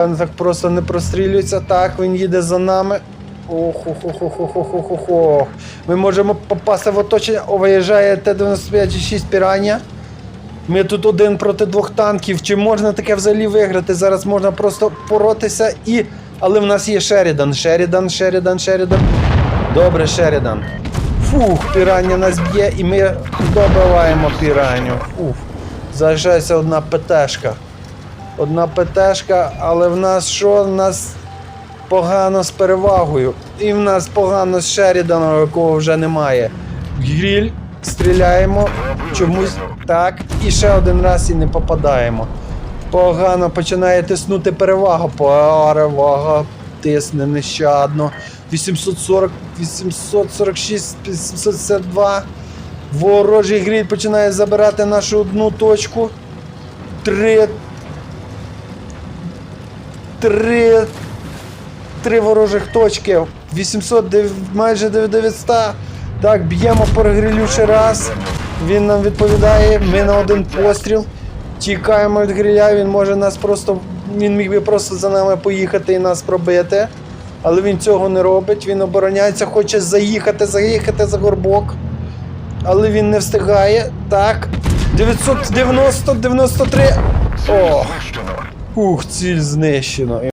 Він так просто не прострілюється. Так, він їде за нами. ох ох ох ох ох ох ох ох Ми можемо попасти в оточення. О, виїжджає Т-95-6 Пірання. Ми тут один проти двох танків. Чи можна таке взагалі виграти? Зараз можна просто поротися і. Але в нас є Шерідан. Шерідан, Шерідан, Шерідан. Добре, Шерідан. Фух, пірання нас б'є і ми добиваємо піраню. Фух. Залишається одна ПТшка. Одна ПТшка, але в нас що? В нас погано з перевагою. І в нас погано з Шеріданом, якого вже немає. Гріль, стріляємо. Чомусь так. І ще один раз і не попадаємо. Погано починає тиснути перевага. Перевага тисне нещадно. 840, 846, 852. Ворожий гріль починає забирати нашу одну точку. Три. Три. Три ворожих точки. 800, майже 900. Так, б'ємо по ще раз. Він нам відповідає. Ми на один постріл. Тікаємо від гриля, він може нас просто. Він міг би просто за нами поїхати і нас пробити. Але він цього не робить. Він обороняється, хоче заїхати, заїхати за горбок. Але він не встигає. Так. 990, 93. О! Ух, ціль знищено.